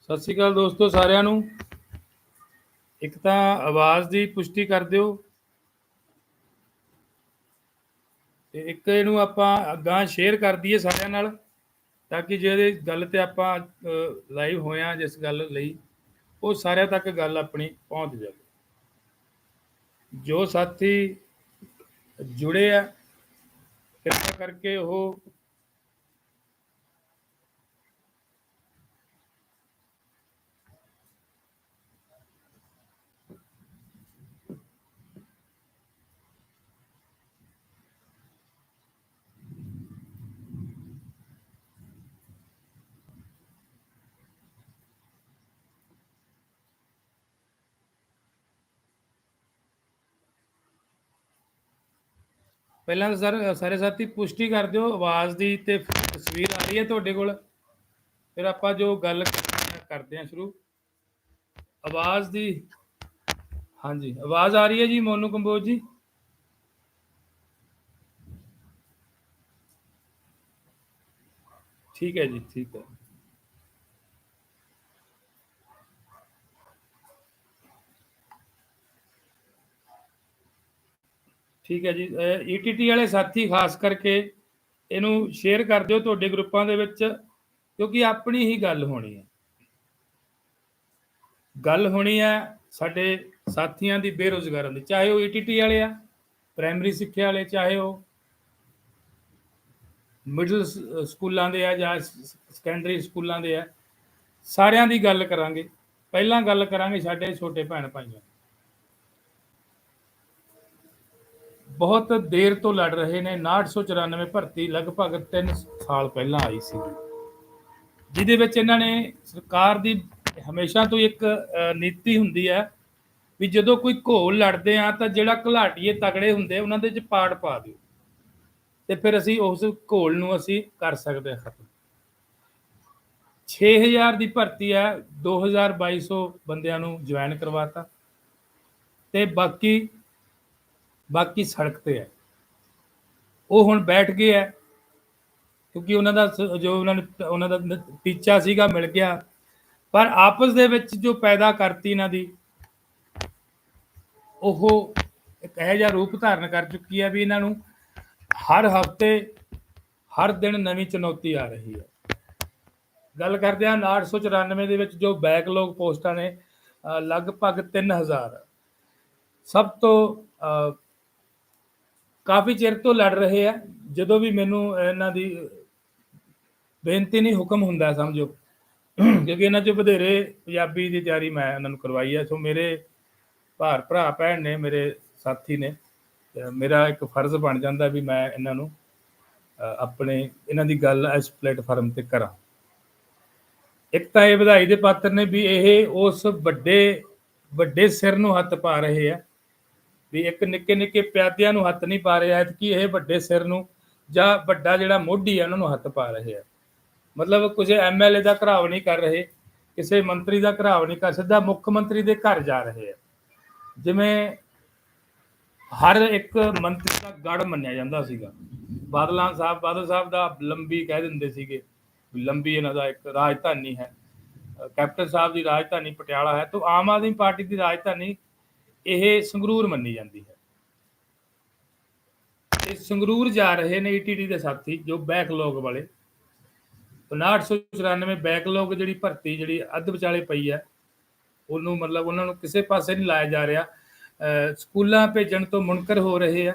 ਸਤਿ ਸ਼੍ਰੀ ਅਕਾਲ ਦੋਸਤੋ ਸਾਰਿਆਂ ਨੂੰ। ਇੱਕ ਤਾਂ ਆਵਾਜ਼ ਦੀ ਪੁਸ਼ਟੀ ਕਰ ਦਿਓ। ਤੇ ਇੱਕ ਇਹਨੂੰ ਆਪਾਂ ਅੱਗਾ ਸ਼ੇਅਰ ਕਰ ਦਈਏ ਸਾਰਿਆਂ ਨਾਲ, ਤਾਂ ਕਿ ਜਿਹੜੇ ਗੱਲ ਤੇ ਆਪਾਂ ਲਾਈਵ ਹੋਇਆ ਜਿਸ ਗੱਲ ਲਈ, ਉਹ ਸਾਰਿਆਂ ਤੱਕ ਗੱਲ ਆਪਣੀ ਪਹੁੰਚ ਜਾਵੇ। ਜੋ ਸਾਥੀ ਜੁੜੇ ਆ, ਕਿਰਪਾ ਕਰਕੇ ਉਹ ਪਹਿਲਾਂ ਤਾਂ ਸਰ, ਸਾਰੇ ਸਾਥੀ ਪੁਸ਼ਟੀ ਕਰ ਦਿਓ ਆਵਾਜ਼ ਦੀ ਤੇ ਤਸਵੀਰ ਆ ਰਹੀ ਹੈ ਤੁਹਾਡੇ ਕੋਲ। ਫਿਰ ਆਪਾਂ ਜੋ ਗੱਲ ਕਰਦੇ ਹਾਂ ਸ਼ੁਰੂ। ਆਵਾਜ਼ ਦੀ, ਹਾਂਜੀ, ਆਵਾਜ਼ ਆ ਰਹੀ ਹੈ ਜੀ ਮੋਨੂ ਕੰਬੋਜ ਜੀ। ਠੀਕ ਹੈ ਜੀ, ਠੀਕ ਹੈ। ਠੀਕ ਹੈ ਜੀ। ਈਟੀਟੀ ਵਾਲੇ ਸਾਥੀ ਖਾਸ ਕਰਕੇ ਇਹਨੂੰ ਸ਼ੇਅਰ ਕਰ ਦਿਓ ਤੁਹਾਡੇ ਗਰੁੱਪਾਂ ਦੇ ਵਿੱਚ, ਕਿਉਂਕਿ ਆਪਣੀ ਹੀ ਗੱਲ ਹੋਣੀ ਹੈ। ਗੱਲ ਹੋਣੀ ਹੈ ਸਾਡੇ ਸਾਥੀਆਂ ਦੀ ਬੇਰੋਜ਼ਗਾਰਾਂ ਦੀ। ਚਾਹੇ ਉਹ ਈਟੀਟੀ ਵਾਲੇ ਆ ਪ੍ਰਾਇਮਰੀ ਸਿੱਖਿਆ ਵਾਲੇ, ਚਾਹੇ ਉਹ ਮਿਡਲ ਸਕੂਲਾਂ ਦੇ ਆ ਜਾਂ ਸੈਕੰਡਰੀ ਸਕੂਲਾਂ ਦੇ ਆ, ਸਾਰਿਆਂ ਦੀ ਗੱਲ ਕਰਾਂਗੇ। ਪਹਿਲਾਂ ਗੱਲ ਕਰਾਂਗੇ ਸਾਡੇ ਛੋਟੇ ਭੈਣ ਭਾਈਆਂ ਬਹੁਤ ਦੇਰ ਤੋਂ ਲੜ ਰਹੇ ਨੇ। 994 ਭਰਤੀ ਲਗਭਗ 3 ਸਾਲ ਪਹਿਲਾਂ ਆਈ ਸੀ। ਜਿਹਦੇ ਵਿੱਚ ਇਹਨਾਂ ਨੇ ਸਰਕਾਰ ਦੀ ਹਮੇਸ਼ਾ ਤੋਂ ਇੱਕ ਨੀਤੀ ਹੁੰਦੀ ਹੈ ਵੀ ਜਦੋਂ ਕੋਈ ਘੋਲ ਲੜਦੇ ਆ ਤਾਂ ਜਿਹੜਾ ਘਲਾਟੀਏ ਤਗੜੇ ਹੁੰਦੇ ਉਹਨਾਂ ਦੇ ਵਿੱਚ ਪਾੜ ਪਾ ਦਿਓ। ਤੇ ਫਿਰ ਅਸੀਂ ਉਸ ਘੋਲ ਨੂੰ ਅਸੀਂ ਕਰ ਸਕਦੇ ਹਾਂ ਖਤਮ। 6000 ਦੀ ਭਰਤੀ ਹੈ 2200 ਬੰਦਿਆਂ ਨੂੰ ਜੁਆਇਨ ਕਰਵਾਤਾ। ਤੇ ਬਾਕੀ ਬਾਕੀ ਸੜਕ ਤੇ ਹੈ। ਉਹ ਹੁਣ ਬੈਠ ਗਏ ਹੈ, ਕਿਉਂਕਿ ਉਹਨਾਂ ਦਾ ਜੋ ਉਹਨਾਂ ਨੇ, ਉਹਨਾਂ ਦਾ ਟੀਚਾ ਸੀਗਾ, ਮਿਲ ਗਿਆ। ਪਰ ਆਪਸ ਦੇ ਵਿੱਚ ਜੋ ਪੈਦਾ ਕਰਤੀ ਇਹਨਾਂ ਦੀ, ਉਹ ਇੱਕ ਇਹ ਜਿਹਾ ਰੂਪ ਧਾਰਨ ਕਰ ਚੁੱਕੀ ਹੈ ਵੀ ਇਹਨਾਂ ਨੂੰ ਹਰ ਹਫ਼ਤੇ, ਹਰ ਦਿਨ ਨਵੀਂ ਚੁਣੌਤੀ ਆ ਰਹੀ ਹੈ। ਗੱਲ ਕਰਦੇ ਹਾਂ 894 ਦੇ ਵਿੱਚ ਜੋ ਬੈਕਲੌਗ ਪੋਸਟਾਂ ਨੇ ਲਗਭਗ 3000 ਸਭ ਤੋਂ ਕਾਫੀ ਚਿਰ ਤੋਂ ਲੜ ਰਹੇ ਆ, ਜਦੋਂ ਵੀ ਮੈਨੂੰ ਇਹਨਾਂ ਦੀ ਬੇਨਤੀ ਨਹੀਂ, ਹੁਕਮ ਹੁੰਦਾ, ਸਮਝੋ। ਕਿਉਂਕਿ ਇਹਨਾਂ ਚ ਵਧੇਰੇ ਪੰਜਾਬੀ ਦੀ ਤਿਆਰੀ ਮੈਂ ਇਹਨਾਂ ਨੂੰ ਕਰਵਾਈ ਹੈ ਸੋ ਮੇਰੇ ਭਾਰ ਭਰਾ ਭੈਣ ਨੇ, ਮੇਰੇ ਸਾਥੀ ਨੇ ਮੇਰਾ ਇੱਕ ਫਰਜ਼ ਬਣ ਜਾਂਦਾ ਵੀ ਮੈਂ ਇਹਨਾਂ ਨੂੰ ਆਪਣੇ ਇਹਨਾਂ ਦੀ ਗੱਲ ਇਸ ਪਲੇਟਫਾਰਮ ਤੇ ਕਰਾਂ। ਇੱਕ ਤਾਂ ਇਹ ਵਧਾਈ ਦੇ ਪਾਤਰ ਨੇ ਵੀ ਇਹ ਉਸ ਵੱਡੇ ਵੱਡੇ ਸਿਰ ਨੂੰ ਹੱਥ ਪਾ ਰਹੇ ਆ। ਵੀ ਇੱਕ ਨਿੱਕੇ ਨਿੱਕੇ ਪਿਆਦਿਆਂ ਨੂੰ ਹੱਥ ਨਹੀਂ ਪਾ ਰਿਹਾ ਕਿ ਇਹ ਵੱਡੇ ਸਿਰ ਨੂੰ ਜਾਂ ਵੱਡਾ ਜਿਹੜਾ ਮੋਢੀ ਹੈ ਉਹਨਾਂ ਨੂੰ ਹੱਥ ਪਾ ਰਹੇ ਆ। ਮਤਲਬ ਕੁਝ ਐਮਐਲਏ ਦਾ ਘਰਾਵ ਨਹੀਂ ਕਰ ਰਹੇ, ਕਿਸੇ ਮੰਤਰੀ ਦਾ ਘਰਾਵ ਨਹੀਂ ਕਰ, ਸਿੱਧਾ ਮੁੱਖ ਮੰਤਰੀ ਦੇ ਘਰ ਜਾ ਰਹੇ ਆ। ਜਿਵੇਂ ਹਰ ਇੱਕ ਮੰਤਰੀ ਦਾ ਗੜ ਮੰਨਿਆ ਜਾਂਦਾ ਸੀਗਾ। ਬਾਦਲਾਂ ਸਾਹਿਬ, ਬਾਦਲ ਸਾਹਿਬ ਦਾ ਲੰਬੀ ਕਹਿ ਦਿੰਦੇ ਸੀਗੇ ਲੰਬੀ ਇਹਨਾਂ ਦਾ ਇੱਕ ਰਾਜਧਾਨੀ ਹੈ। ਕੈਪਟਨ ਸਾਹਿਬ ਦੀ ਰਾਜਧਾਨੀ ਪਟਿਆਲਾ ਹੈ, ਤੋਂ ਆਮ ਆਦਮੀ ਪਾਰਟੀ ਦੀ ਰਾਜਧਾਨੀ ਇਹ ਸੰਗਰੂਰ ਮੰਨੀ ਜਾਂਦੀ ਹੈ। ਤੇ ਸੰਗਰੂਰ ਜਾ ਰਹੇ ਨੇ ਈਟੀਡੀ ਦੇ ਸਾਥੀ, ਜੋ ਬੈਕਲੌਗ ਵਾਲੇ। 5994 ਬੈਕਲੌਗ ਜਿਹੜੀ ਭਰਤੀ ਜਿਹੜੀ ਅੱਧ ਵਿਚਾਲੇ ਪਈ ਹੈ, ਉਹਨੂੰ ਮਤਲਬ ਉਹਨਾਂ ਨੂੰ ਕਿਸੇ ਪਾਸੇ ਨਹੀਂ ਲਾਇਆ ਜਾ ਰਿਹਾ। ਸਕੂਲਾਂ ਭੇਜਣ ਤੋਂ ਮੁਨਕਰ ਹੋ ਰਹੇ ਆ।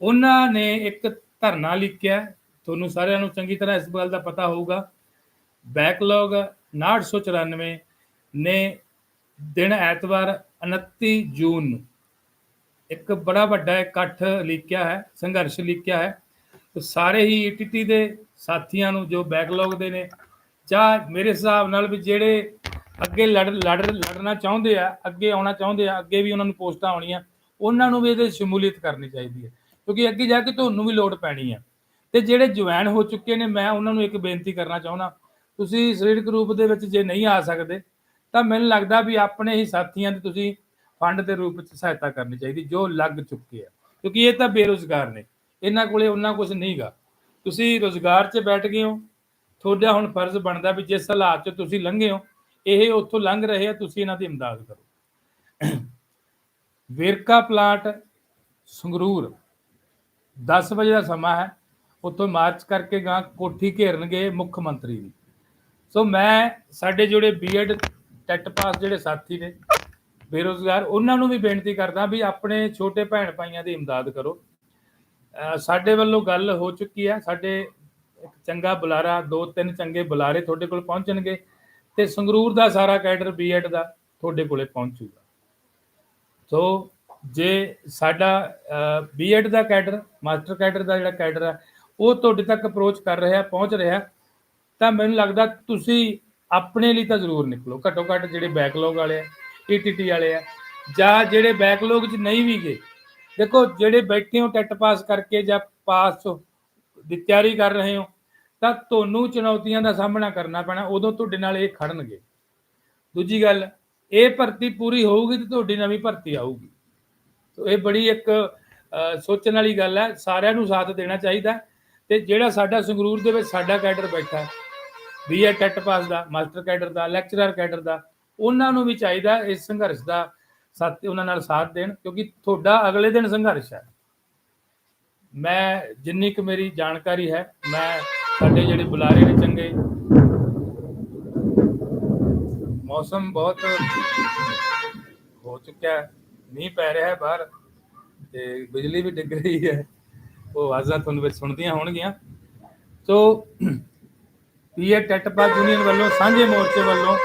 ਉਹਨਾਂ ਨੇ ਇੱਕ ਧਰਨਾ ਲਿਖਿਆ, ਤੁਹਾਨੂੰ ਸਾਰਿਆਂ ਨੂੰ ਚੰਗੀ ਤਰ੍ਹਾਂ ਇਸ ਗੱਲ ਦਾ ਪਤਾ ਹੋਊਗਾ। ਬੈਕਲੌਗ 994 ਨੇ ਦਿਨ ਐਤਵਾਰ 29 ਜੂਨ। ਨੂੰ ਇੱਕ ਬੜਾ ਵੱਡਾ ਇਕੱਠ ਲਿਖਿਆ ਹੈ, ਸੰਘਰਸ਼ ਲਿਖਿਆ ਹੈ। ਸਾਰੇ ਹੀ ਈਟੀਟੀ ਦੇ ਸਾਥੀਆਂ ਨੂੰ ਜੋ ਬੈਕਲੌਗ ਦੇ ਨੇ, ਜਾਂ ਮੇਰੇ ਹਿਸਾਬ ਨਾਲ ਵੀ ਜਿਹੜੇ ਅੱਗੇ ਲੜ ਲੜ, ਲੜਨਾ ਚਾਹੁੰਦੇ ਆ, ਅੱਗੇ ਆਉਣਾ ਚਾਹੁੰਦੇ ਆ, ਅੱਗੇ ਵੀ ਉਹਨਾਂ ਨੂੰ ਪੋਸਟਾਂ ਆਉਣੀਆਂ, ਉਹਨਾਂ ਨੂੰ ਵੀ ਇਹਦੇ ਸ਼ਮੂਲੀਅਤ ਕਰਨੀ ਚਾਹੀਦੀ ਹੈ। ਕਿਉਂਕਿ ਅੱਗੇ ਜਾ ਕੇ ਤੁਹਾਨੂੰ ਵੀ ਲੋੜ ਪੈਣੀ ਹੈ। ਤੇ ਜਿਹੜੇ ਜੁਆਇਨ ਹੋ ਚੁੱਕੇ ਨੇ, ਮੈਂ ਉਹਨਾਂ ਨੂੰ ਇੱਕ ਬੇਨਤੀ ਕਰਨਾ ਚਾਹੁੰਦਾ, ਤੁਸੀਂ ਸਰੀਰਕ ਰੂਪ ਦੇ ਵਿੱਚ ਜੇ ਨਹੀਂ ਆ ਸਕਦੇ ਤਾਂ ਮੈਨੂੰ ਲੱਗਦਾ ਵੀ ਆਪਣੇ ਹੀ ਸਾਥੀਆਂ ਦੀ ਤੁਸੀਂ ਫੰਡ ਦੇ ਰੂਪ ਵਿੱਚ ਸਹਾਇਤਾ ਕਰਨੀ ਚਾਹੀਦੀ, ਜੋ ਲੱਗ ਚੁੱਕੇ ਆ। ਕਿਉਂਕਿ ਇਹ ਤਾਂ ਬੇਰੋਜ਼ਗਾਰ ਨੇ। ਇਹਨਾਂ ਕੋਲੇ ਉਹਨਾਂ ਕੁਝ ਨਹੀਂਗਾ ਤੁਸੀਂ ਰੋਜ਼ਗਾਰ 'ਚ ਬੈਠ ਗਏ ਹੋ। ਤੁਹਾਡਾ ਹੁਣ ਫਰਜ਼ ਬਣਦਾ ਵੀ ਜਿਸ ਹਾਲਾਤ 'ਚ ਤੁਸੀਂ ਲੰਘੇ ਹੋ, ਇਹ ਉੱਥੋਂ ਲੰਘ ਰਹੇ ਆ, ਤੁਸੀਂ ਇਹਨਾਂ ਦੀ ਇਮਦਾਦ ਕਰੋ। ਵੇਰਕਾ ਪਲਾਟ, ਸੰਗਰੂਰ। 10 ਵਜੇ ਦਾ ਸਮਾਂ ਹੈ। ਉੱਥੋਂ ਮਾਰਚ ਕਰਕੇ ਗਾਂ ਕੋਠੀ ਘੇਰਨਗੇ ਮੁੱਖ ਮੰਤਰੀ ਦੀ ਸੋ ਮੈਂ ਸਾਡੇ ਜਿਹੜੇ ਬੀਐਡ ਟੈਟ ਪਾਸ ਜਿਹੜੇ ਸਾਥੀ ਨੇ, ਬੇਰੋਜ਼ਗਾਰ, ਉਹਨਾਂ ਨੂੰ ਵੀ ਬੇਨਤੀ ਕਰਦਾ ਵੀ ਆਪਣੇ ਛੋਟੇ ਭੈਣ ਭਾਈਆਂ ਦੀ ਇਮਦਾਦ ਕਰੋ। ਸਾਡੇ ਵੱਲੋਂ ਗੱਲ ਹੋ ਚੁੱਕੀ ਹੈ। ਸਾਡੇ ਇੱਕ ਚੰਗਾ ਬੁਲਾਰਾ, ਦੋ ਤਿੰਨ ਚੰਗੇ ਬੁਲਾਰੇ ਤੁਹਾਡੇ ਕੋਲ ਪਹੁੰਚਣਗੇ ਤੇ ਸੰਗਰੂਰ ਦਾ ਸਾਰਾ ਕੈਡਰ ਬੀਐਡ ਦਾ ਤੁਹਾਡੇ ਕੋਲੇ ਪਹੁੰਚੂਗਾ। ਸੋ ਜੇ ਸਾਡਾ ਬੀਐਡ ਦਾ ਕੈਡਰ, ਮਾਸਟਰ ਕੈਡਰ ਦਾ ਜਿਹੜਾ ਕੈਡਰ ਹੈ ਉਹ ਤੁਹਾਡੇ ਤੱਕ ਅਪਰੋਚ ਕਰ ਰਿਹਾ, ਪਹੁੰਚ ਰਿਹਾ, ਤਾਂ ਮੈਨੂੰ ਲੱਗਦਾ ਤੁਸੀਂ ਆਪਣੇ ਲਈ ਤਾਂ ਜ਼ਰੂਰ ਨਿਕਲੋ। ਘੱਟੋ ਘੱਟ ਜਿਹੜੇ ਬੈਕਲੌਗ ਵਾਲੇ ਆ ਈਟੀਟੀ ਵਾਲੇ ਆ, ਜਾਂ ਜਿਹੜੇ ਬੈਕਲੌਗ 'ਚ ਨਹੀਂ ਵੀ ਗਏ। ਦੇਖੋ, ਜਿਹੜੇ ਬੈਠੇ ਹੋ ਟੈਟ ਪਾਸ ਕਰਕੇ ਜਾਂ ਪਾਸ ਦੀ ਤਿਆਰੀ ਕਰ ਰਹੇ ਹੋ, ਤਾਂ ਤੁਹਾਨੂੰ ਚੁਣੌਤੀਆਂ ਦਾ ਸਾਹਮਣਾ ਕਰਨਾ ਪੈਣਾ, ਉਦੋਂ ਤੁਹਾਡੇ ਨਾਲ ਇਹ ਖੜਨਗੇ। ਦੂਜੀ ਗੱਲ, ਇਹ ਭਰਤੀ ਪੂਰੀ ਹੋਊਗੀ ਤੇ ਤੁਹਾਡੀ ਨਵੀਂ ਭਰਤੀ ਆਊਗੀ। ਸੋ ਇਹ ਬੜੀ ਇੱਕ ਸੋਚਣ ਵਾਲੀ ਗੱਲ ਹੈ ਸਾਰਿਆਂ ਨੂੰ ਸਾਥ ਦੇਣਾ ਚਾਹੀਦਾ। ਹੈ ਤੇ ਜਿਹੜਾ ਸਾਡਾ ਸੰਗਰੂਰ ਦੇ ਵਿੱਚ ਸਾਡਾ ਕੈਡਰ ਬੈਠਾ ਬੀਏ ਟੈਟ ਪਾਸ ਦਾ ਮਾਸਟਰ ਕੈਡਰ ਦਾ ਲੈਕਚਰਰ ਕੈਡਰ ਦਾ, ਉਹਨਾਂ ਨੂੰ ਵੀ ਚਾਹੀਦਾ ਇਸ ਸੰਘਰਸ਼ ਦਾ ਸਾਥ, ਉਹਨਾਂ ਨਾਲ ਸਾਥ ਦੇਣ, ਕਿਉਂਕਿ ਤੁਹਾਡਾ ਅਗਲੇ ਦਿਨ ਸੰਘਰਸ਼ ਹੈ। ਮੈਂ ਜਿੰਨੀ ਕੁ ਮੇਰੀ ਜਾਣਕਾਰੀ ਹੈ, ਮੈਂ ਸਾਡੇ ਜਿਹੜੇ ਬੁਲਾਰੇ ਨੇ ਚੰਗੇ, ਮੌਸਮ ਬਹੁਤ ਹੋ ਚੁੱਕਿਆ ਹੈ, ਮੀਂਹ ਪੈ ਰਿਹਾ ਹੈ ਬਾਹਰ ਤੇ ਬਿਜਲੀ ਵੀ ਡਿੱਗ ਰਹੀ ਹੈ, ਉਹ ਆਵਾਜ਼ਾਂ ਤੁਹਾਨੂੰ ਵਿੱਚ ਸੁਣਦੀਆਂ ਹੋਣਗੀਆਂ। ਸੋ ਪੀਏ ਟੈਟ ਪਾਸ ਯੂਨੀਅਨ ਵੱਲੋਂ, ਸਾਂਝੇ ਮੋਰਚੇ ਵੱਲੋਂ,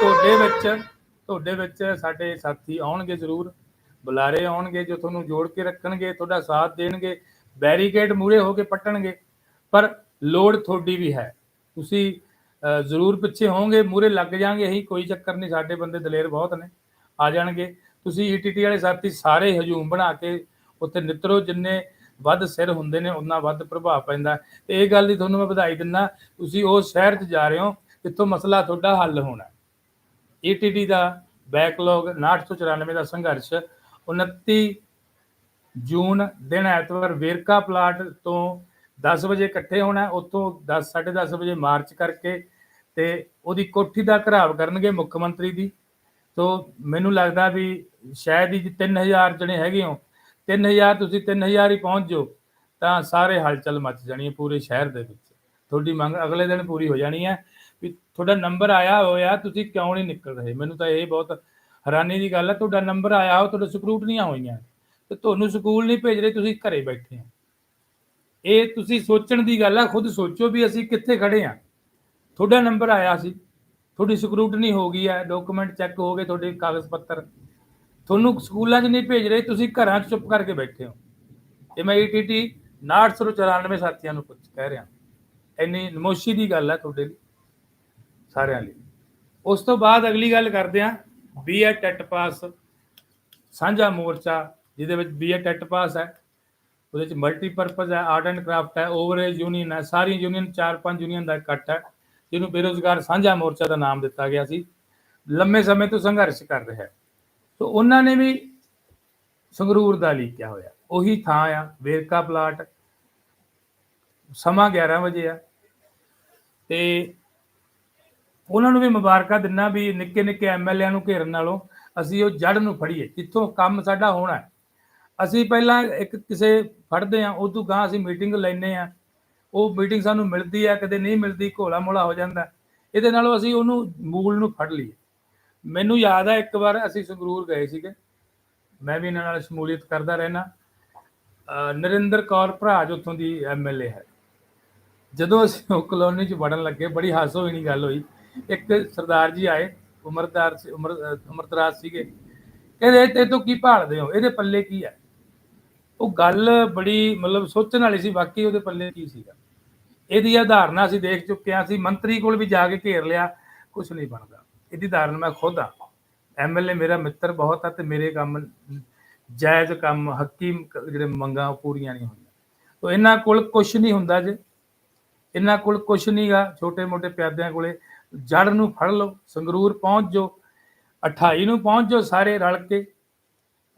ਤੁਹਾਡੇ ਵਿੱਚ ਤੁਹਾਡੇ ਵਿੱਚ ਸਾਡੇ ਸਾਥੀ ਆਉਣਗੇ ਜ਼ਰੂਰ, ਬੁਲਾਰੇ ਆਉਣਗੇ ਜੋ ਤੁਹਾਨੂੰ ਜੋੜ ਕੇ ਰੱਖਣਗੇ, ਤੁਹਾਡਾ ਸਾਥ ਦੇਣਗੇ, ਬੈਰੀਕੇਡ ਮੂਰੇ ਹੋ ਕੇ ਪੱਟਣਗੇ, ਪਰ ਲੋੜ ਤੁਹਾਡੀ ਵੀ ਹੈ। ਤੁਸੀਂ ਜ਼ਰੂਰ ਪਿੱਛੇ ਹੋਵੋਗੇ ਮੂਰੇ ਲੱਗ ਜਾਾਂਗੇ ਅਸੀਂ ਕੋਈ ਚੱਕਰ ਨਹੀਂ, ਸਾਡੇ ਬੰਦੇ ਦਲੇਰ ਬਹੁਤ ਨੇ, ਆ ਜਾਣਗੇ। ਤੁਸੀਂ ਈਟੀਟੀ ਵਾਲੇ ਸਾਥੀ ਸਾਰੇ ਹਜੂਮ ਬਣਾ ਕੇ ਉੱਥੇ ਨਿਤਰੋ ਜਿੰਨੇ ਵੱਧ ਸਿਰ ਹੁੰਦੇ ਨੇ, ਉਹਨਾਂ ਵੱਧ ਪ੍ਰਭਾਵ ਪੈਂਦਾ ਹੈ। ਤੇ ਇਹ ਗੱਲ ਦੀ ਤੁਹਾਨੂੰ ਮੈਂ ਵਧਾਈ ਦਿੰਦਾ, ਤੁਸੀਂ ਉਸ ਸ਼ਹਿਰ 'ਚ ਜਾ ਰਹੇ ਹੋ, ਜਿੱਥੋਂ ਮਸਲਾ ਤੁਹਾਡਾ ਹੱਲ ਹੋਣਾ ਹੈ ਈਟੀਟੀ ਦਾ ਬੈਕਲੌਗ 994 ਦਾ ਸੰਘਰਸ਼ 29 ਜੂਨ ਦਿਨ ਐਤਵਾਰ ਵੇਰਕਾ ਪਲਾਟ ਤੋਂ 10 ਵਜੇ ਇਕੱਠੇ ਹੋਣਾ ਹੈ। ਉੱਥੋਂ 10 10:30 ਵਜੇ ਮਾਰਚ ਕਰਕੇ ਤੇ ਉਹਦੀ ਕੋਠੀ ਦਾ ਘਰਾਵ ਕਰਨਗੇ ਮੁੱਖ ਮੰਤਰੀ ਦੀ ਤੋ ਮੈਨੂੰ ਲੱਗਦਾ ਵੀ ਸ਼ਾਇਦ ਹੀ 3000 ਜਣੇ ਹੈਗੇ ਹੋ 3000 ਤੁਸੀਂ 3000 ਹੀ ਪਹੁੰਚ ਜਾਓ, ਤਾਂ ਸਾਰੇ ਹਲਚਲ ਮਚ ਜਾਣੀ ਹੈ ਪੂਰੇ ਸ਼ਹਿਰ ਦੇ ਵਿੱਚ। ਤੁਹਾਡੀ ਮੰਗ ਅਗਲੇ ਦਿਨ ਪੂਰੀ ਹੋ ਜਾਣੀ ਹੈ ਵੀ ਤੁਹਾਡਾ ਨੰਬਰ ਆਇਆ ਹੋਇਆ, ਤੁਸੀਂ ਕਿਉਂ ਨਹੀਂ ਨਿਕਲ ਰਹੇ? ਮੈਨੂੰ ਤਾਂ ਇਹ ਬਹੁਤ ਹੈਰਾਨੀ ਦੀ ਗੱਲ ਹੈ, ਤੁਹਾਡਾ ਨੰਬਰ ਆਇਆ ਹੋ ਤੁਹਾਡੇ ਸਕਰੂਟਨੀਆਂ ਹੋਈਆਂ। ਤੇ ਤੁਹਾਨੂੰ ਸਕੂਲ ਨਹੀਂ ਭੇਜ ਰਹੇ, ਤੁਸੀਂ ਘਰੇ ਬੈਠੇ ਆ ਇਹ ਤੁਸੀਂ ਸੋਚਣ ਦੀ ਗੱਲ ਆ, ਖੁਦ ਸੋਚੋ ਵੀ ਅਸੀਂ ਕਿੱਥੇ ਖੜੇ ਆ ਤੁਹਾਡਾ ਨੰਬਰ ਆਇਆ ਸੀ, ਤੁਹਾਡੀ ਸਕਰੂਟਨੀ ਹੋ ਗਈ ਹੈ, ਡਾਕੂਮੈਂਟ ਚੈੱਕ ਹੋ ਗਏ, ਤੁਹਾਡੇ ਕਾਗਜ਼ ਪੱਤਰ। ਤੁਹਾਨੂੰ ਸਕੂਲਾਂ 'ਚ ਨਹੀਂ ਭੇਜ ਰਹੇ, ਤੁਸੀਂ ਘਰਾਂ 'ਚ ਚੁੱਪ ਕਰਕੇ ਬੈਠੇ ਹੋ। ਇਹ ਮੈਂ ਈਟੀਟੀ 994 ਸਾਥੀਆਂ ਨੂੰ ਪੁੱਛ, ਕਹਿ ਰਿਹਾ। ਇੰਨੀ ਨਮੋਸ਼ੀ ਦੀ ਗੱਲ ਹੈ ਤੁਹਾਡੇ ਲਈ, ਸਾਰਿਆਂ ਲਈ। ਉਸ ਤੋਂ ਬਾਅਦ ਅਗਲੀ ਗੱਲ ਕਰਦੇ ਹਾਂ ਬੀਏ ਟੈਟ ਪਾਸ, ਸਾਂਝਾ ਮੋਰਚਾ, ਜਿਹਦੇ ਵਿੱਚ ਬੀਏ ਟੈਟ ਪਾਸ ਹੈ। ਉਹਦੇ ਵਿੱਚ ਮਲਟੀਪਰਪਸ ਹੈ, ਆਰਟ ਐਂਡ ਕਰਾਫਟ ਹੈ ਓਵਰੇਜ ਯੂਨੀਅਨ ਹੈ, ਸਾਰੀ ਯੂਨੀਅਨ ਚਾਰ ਪੰਜ ਯੂਨੀਅਨ ਦਾ ਇਕੱਠ ਹੈ, ਜਿਹਨੂੰ ਬੇਰੋਜ਼ਗਾਰ ਸਾਂਝਾ ਮੋਰਚਾ ਦਾ ਨਾਮ ਦਿੱਤਾ ਗਿਆ ਸੀ। ਲੰਮੇ ਸਮੇਂ ਤੋਂ ਸੰਘਰਸ਼ ਕਰ ਰਿਹਾ ਹੈ। ਸੋ ਉਹਨਾਂ ਨੇ ਵੀ ਸੰਗਰੂਰ ਦਾ ਲੀਕਿਆ ਹੋਇਆ। ਉਹੀ ਥਾਂ ਆ, ਵੇਰਕਾ ਪਲਾਟ। ਸਮਾਂ 11 ਵਜੇ ਆ। ਤੇ ਉਹਨਾਂ ਨੂੰ ਵੀ ਮੁਬਾਰਕਾਂ ਦਿੰਨਾ ਵੀ ਨਿੱਕੇ ਨਿੱਕੇ ਐਮਐਲਏ ਨੂੰ ਘੇਰਨ ਨਾਲੋਂ ਅਸੀਂ ਉਹ ਜੜ ਨੂੰ ਫੜੀਏ, ਜਿੱਥੋਂ ਕੰਮ ਸਾਡਾ ਹੋਣਾ ਅਸੀਂ ਪਹਿਲਾਂ ਇੱਕ ਕਿਸੇ ਫੜਦੇ ਆ ਉਦੋਂ ਗਾਂ ਅਸੀਂ ਮੀਟਿੰਗ ਲੈਨੇ ਆ ਉਹ ਮੀਟਿੰਗ ਸਾਨੂੰ ਮਿਲਦੀ ਆ ਕਦੇ ਨਹੀਂ ਮਿਲਦੀ ਘੋਲਾ ਮੋਲਾ ਹੋ ਜਾਂਦਾ। ਇਹਦੇ ਨਾਲੋਂ ਅਸੀਂ ਉਹਨੂੰ ਮੂਲ ਨੂੰ ਫੜ ਲਈਏ। ਮੈਨੂੰ ਯਾਦ ਆ, ਇੱਕ ਵਾਰ ਅਸੀਂ ਸੰਗਰੂਰ ਗਏ ਸੀਗੇ। ਮੈਂ ਵੀ ਇਹਨਾਂ ਨਾਲ ਸ਼ਮੂਲੀਅਤ ਕਰਦਾ ਰਹਿਣਾ ਨਰਿੰਦਰ ਕੌਰ ਭਰਾਜ ਉੱਥੋਂ ਦੀ ਐਮਐਲਏ ਹੈ। ਜਦੋਂ ਅਸੀਂ ਉਹ ਕਲੋਨੀ 'ਚ ਵੜਨ ਲੱਗੇ, ਬੜੀ ਹਾਸੋ ਹੋਣੀ ਗੱਲ ਹੋਈ। ਇੱਕ ਸਰਦਾਰ ਜੀ ਆਏ, ਉਮਰਦਾਰ ਸੀ, ਉਮਰ ਅਹ ਉਮਰਦਰਾਜ ਸੀਗੇ। ਕਹਿੰਦੇ, ਤੇ ਤੋਂ ਕੀ ਭਾਲਦੇ ਹੋ? ਇਹਦੇ ਪੱਲੇ ਕੀ ਹੈ? ਉਹ ਗੱਲ ਬੜੀ ਮਤਲਬ ਸੋਚਣ ਵਾਲੀ ਸੀ, ਬਾਕੀ ਉਹਦੇ ਪੱਲੇ ਕੀ ਸੀਗਾ। ਇਹਦੀ ਉਦਾਹਰਨਾਂ ਅਸੀਂ ਦੇਖ ਚੁੱਕੇ ਹਾਂ, ਅਸੀਂ ਮੰਤਰੀ ਕੋਲ ਵੀ ਜਾ ਕੇ ਘੇਰ ਲਿਆ ਕੁਝ ਨਹੀਂ ਬਣਦਾ। ਇਹਦੀ ਉਦਾਹਰਨ ਮੈਂ ਖੁਦ ਆ। ਐਮਐਲਏ ਮੇਰਾ ਮਿੱਤਰ ਬਹੁਤ ਆ ਤੇ ਮੇਰੇ ਕੰਮ, ਜਾਇਜ਼ ਕੰਮ, ਹੱਕੀ ਜਿਹੜੇ ਮੰਗਾਂ ਉਹ ਪੂਰੀਆਂ ਨਹੀਂ ਹੁੰਦੀਆਂ। ਤੋ ਇਹਨਾਂ ਕੋਲ ਕੁਝ ਨਹੀਂ ਹੁੰਦਾ ਜੇ। ਇਹਨਾਂ ਕੋਲ ਕੁਝ ਨਹੀਂਗਾ ਛੋਟੇ ਮੋਟੇ ਪਿਆਦਿਆਂ ਕੋਲੇ। ਜੜ ਨੂੰ ਫੜ ਲਓ, ਸੰਗਰੂਰ ਪਹੁੰਚ ਜਾਓ। 28 ਨੂੰ ਪਹੁੰਚ ਜਾਓ ਸਾਰੇ ਰਲ ਕੇ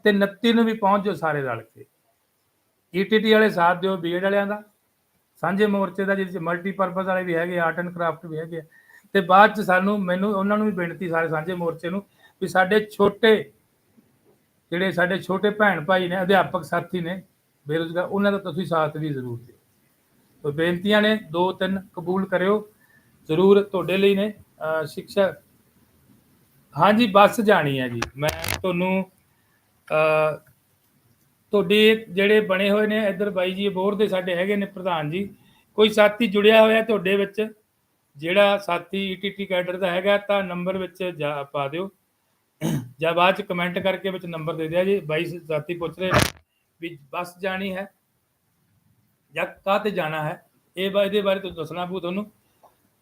ਤੇ 29 ਨੂੰ ਵੀ ਪਹੁੰਚ ਜਾਓ ਸਾਰੇ ਰਲ ਕੇ। ਈਟੀਟੀ ਵਾਲੇ ਸਾਥ ਦਿਓ ਬੀਐਡ ਵਾਲਿਆਂ ਦਾ। ਸਾਂਝੇ ਮੋਰਚੇ ਦਾ, ਜਿਹਦੇ ਚ ਮਲਟੀਪਰਪਸ ਵਾਲੇ ਵੀ ਹੈਗੇ ਆਰਟ ਐਂਡ ਕਰਾਫਟ ਵੀ ਹੈਗੇ ਆ। ਤੇ ਬਾਅਦ ਚ ਸਾਨੂੰ, ਮੈਨੂੰ, ਉਹਨਾਂ ਨੂੰ ਵੀ ਬੇਨਤੀ ਸਾਰੇ ਸਾਂਝੇ ਮੋਰਚੇ ਨੂੰ ਵੀ ਸਾਡੇ ਛੋਟੇ ਜਿਹੜੇ ਸਾਡੇ ਛੋਟੇ ਭੈਣ ਭਾਈ ਨੇ, ਅਧਿਆਪਕ ਸਾਥੀ ਨੇ, ਬੇਰੁਜ਼ਗਾਰ, ਉਹਨਾਂ ਦਾ ਤੁਸੀਂ ਸਾਥ ਵੀ ਜ਼ਰੂਰ ਦਿਓ। ਤੋ ਬੇਨਤੀਆਂ ਨੇ, ਦੋ ਤਿੰਨ ਕਬੂਲ ਕਰਿਓ, ਜ਼ਰੂਰ ਤੁਹਾਡੇ ਲਈ ਨੇ, ਅਹ ਸਿੱਖਿਆ। ਹਾਂਜੀ, ਬੱਸ ਜਾਣੀ ਹੈ ਜੀ। ਮੈਂ ਤੁਹਾਨੂੰ, ਅਹ ਤੁਹਾਡੇ ਜਿਹੜੇ ਬਣੇ ਹੋਏ ਨੇ, ਇੱਧਰ ਬਾਈ ਜੀ ਬੋਰ ਦੇ ਸਾਡੇ ਹੈਗੇ ਨੇ ਪ੍ਰਧਾਨ ਜੀ। ਕੋਈ ਸਾਥੀ ਜੁੜਿਆ ਹੋਇਆ ਤੁਹਾਡੇ ਵਿੱਚ? ਜਿਹੜਾ ਸਾਥੀ ਈਟੀਟੀ ਕੈਡਰ ਦਾ ਹੈਗਾ, ਤਾਂ ਨੰਬਰ ਵਿੱਚ ਜਾ ਪਾ ਦਿਓ। ਜਾਂ ਬਾਅਦ ਚ ਕਮੈਂਟ ਕਰਕੇ ਵਿੱਚ ਨੰਬਰ ਦੇ ਦਿਆ ਜੀ, ਬਾਈ ਸਾਥੀ ਪੁੱਛ ਰਹੇ ਨੇ ਵੀ ਬੱਸ ਜਾਣੀ ਹੈ ਜਾਂ ਕਾਹ 'ਤੇ ਜਾਣਾ ਹੈ? ਇਹ ਇਹਦੇ ਬਾਰੇ ਤੁਸੀਂ ਦੱਸਣਾ ਪਊ ਤੁਹਾਨੂੰ।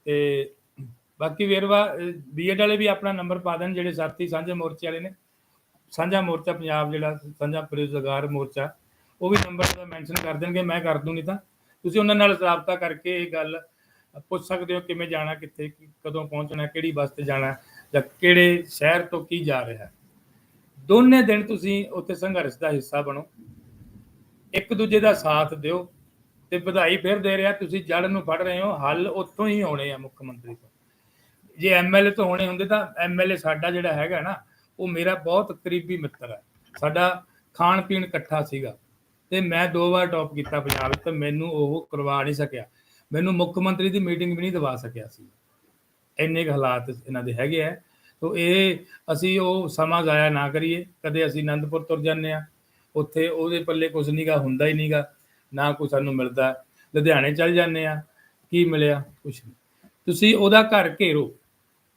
ਤੇ ਬਾਕੀ ਵੇਰਵਾ ਬੀਐਡ ਵਾਲੇ ਵੀ ਆਪਣਾ ਨੰਬਰ ਪਾ ਦੇਣ, ਜਿਹੜੇ ਸਾਥੀ ਸਾਂਝੇ ਮੋਰਚੇ ਵਾਲੇ ਨੇ। ਸਾਂਝਾ ਮੋਰਚਾ ਪੰਜਾਬ, ਜਿਹੜਾ ਸਾਂਝਾ ਬੇਰੁਜ਼ਗਾਰ ਮੋਰਚਾ, ਉਹ ਵੀ ਨੰਬਰ ਦਾ ਮੈਂਸ਼ਨ ਕਰ ਦੇਣਗੇ, ਮੈਂ ਕਰ ਦੂੰ ਨਹੀਂ ਤਾਂ। ਤੁਸੀਂ ਉਹਨਾਂ ਨਾਲ ਰਾਬਤਾ ਕਰਕੇ ਇਹ ਗੱਲ ਪੁੱਛ ਸਕਦੇ ਹੋ ਕਿਵੇਂ ਜਾਣਾ, ਕਿੱਥੇ, ਕਦੋਂ ਪਹੁੰਚਣਾ, ਕਿਹੜੀ ਬੱਸ ਤੇ ਜਾਣਾ ਜਾਂ ਕਿਹੜੇ ਸ਼ਹਿਰ ਤੋਂ ਕੀ ਜਾ ਰਿਹਾ। ਹੈ ਦੋਨੇ ਦਿਨ ਤੁਸੀਂ ਉੱਥੇ ਸੰਘਰਸ਼ ਦਾ ਹਿੱਸਾ ਬਣੋ। ਇੱਕ ਦੂਜੇ ਦਾ ਸਾਥ ਦਿਓ ਤੇ ਵਧਾਈ ਫਿਰ ਦੇ ਰਿਹਾ। ਤੁਸੀਂ ਜੜ ਨੂੰ ਫੜ ਰਹੇ ਹੋ, ਹੱਲ ਉੱਥੋਂ ਹੀ ਹੋਣੇ ਆ ਮੁੱਖ ਮੰਤਰੀ ਤੋਂ। ਜੇ ਐਮਐਲਏ ਤੋਂ ਹੋਣੇ ਹੁੰਦੇ ਤਾਂ ਐਮਐਲਏ ਸਾਡਾ ਜਿਹੜਾ ਹੈਗਾ ਨਾ, ਉਹ ਮੇਰਾ ਬਹੁਤ ਕਰੀਬੀ ਮਿੱਤਰ ਹੈ। ਸਾਡਾ ਖਾਣ ਪੀਣ ਇਕੱਠਾ ਸੀਗਾ ਤੇ ਮੈਂ ਦੋ ਵਾਰ ਟੌਪ ਕੀਤਾ ਪੰਜਾਬ ਤੇ ਮੈਨੂੰ ਉਹ ਕਰਵਾ ਨਹੀਂ ਸਕਿਆ। ਮੈਨੂੰ ਮੁੱਖ ਮੰਤਰੀ ਦੀ ਮੀਟਿੰਗ ਵੀ ਨਹੀਂ ਦਵਾ ਸਕਿਆ ਸੀ। ਇੰਨੇ ਕੁ ਹਾਲਾਤ ਇਹਨਾਂ ਦੇ ਹੈਗੇ ਆ। ਤੋ ਇਹ ਅਸੀਂ ਉਹ ਸਮਾਂ ਜ਼ਾਇਆ ਨਾ ਕਰੀਏ। ਕਦੇ ਅਸੀਂ ਆਨੰਦਪੁਰ ਤੁਰ ਜਾਂਦੇ ਆ ਉੱਥੇ ਉਹਦੇ ਪੱਲੇ ਕੁਝ ਨਹੀਂਗਾ ਹੁੰਦਾ ਹੀ ਨਹੀਂਗਾ ਨਾ ਕੋਈ ਸਾਨੂੰ ਮਿਲਦਾ। ਲੁਧਿਆਣੇ ਚੱਲ ਜਾਂਦੇ ਆ ਕੀ ਮਿਲਿਆ? ਕੁਝ ਨਹੀਂ ਤੁਸੀਂ ਉਹਦਾ ਘਰ ਘੇਰੋ।